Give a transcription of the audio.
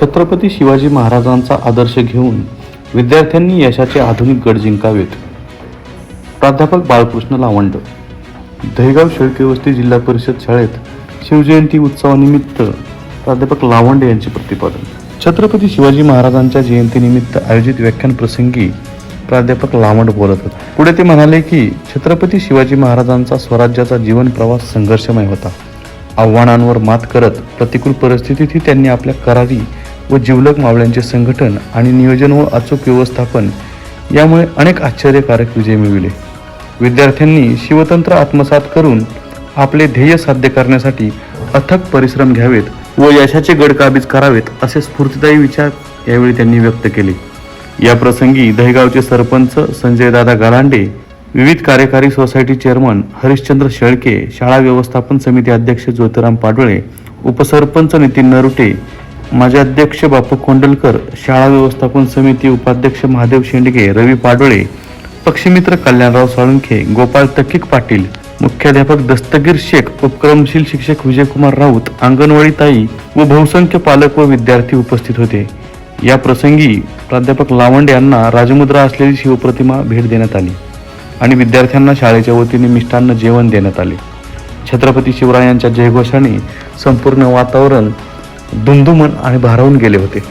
छत्रपती शिवाजी महाराजांचा आदर्श घेऊन विद्यार्थ्यांनी यशाचे आधुनिक गड जिंकावेत. प्राध्यापक बाळकृष्ण लावंड. दहेगाव शेळके वस्ती जिल्हा परिषद शाळेत शिवजयंती उत्सवानिमित्त प्राध्यापक लावंड यांचे प्रतिपादन. छत्रपती शिवाजी महाराजांच्या जयंतीनिमित्त आयोजित व्याख्यान प्रसंगी प्राध्यापक लावंड बोलत होते. पुढे ते म्हणाले की छत्रपती शिवाजी महाराजांचा स्वराज्याचा जीवन प्रवास संघर्षमय होता. आव्हानांवर मात करत प्रतिकूल परिस्थितीतही त्यांनी आपल्या करारी व जिवलग मावळ्यांचे संघटन आणि नियोजन व अचूक व्यवस्थापन यामुळे अनेक आश्चर्यकारक विजय मिळविले. विद्यार्थ्यांनी शिवतंत्र आत्मसात करून आपले ध्येय साध्य करण्यासाठी अथक परिश्रम घ्यावेत व यशाचे गड काबीज करावेत असे स्फूर्तिदायी विचार यावेळी त्यांनी व्यक्त केले. या प्रसंगी दहेगावचे सरपंच संजयदादा गालांडे विविध कार्यकारी सोसायटी चेअरमन हरिश्चंद्र शेळके शाळा व्यवस्थापन समिती अध्यक्ष ज्योतिराम पाडोळे उपसरपंच नितीन नरुटे माझे अध्यक्ष बापू कोंडलकर शाळा व्यवस्थापन समिती उपाध्यक्ष महादेव शेंडगे रवी पाडोळे पक्षमित्र कल्याणराव साळुंखे गोपाळ तकिक पाटील मुख्याध्यापक दस्तगीर शेख उपक्रमशील शिक्षक विजयकुमार राऊत अंगणवाडी ताई व बहुसंख्य पालक व विद्यार्थी उपस्थित होते. या प्रसंगी प्राध्यापक लावंडे यांना राजमुद्रा असलेली शिवप्रतिमा भेट देण्यात आली आणि विद्यार्थ्यांना शाळेच्या वतीने मिष्टान्न जेवण देण्यात आले. छत्रपती शिवरायांच्या जयघोषाने संपूर्ण वातावरण दुमदुमन आणि भारावून गेले होते.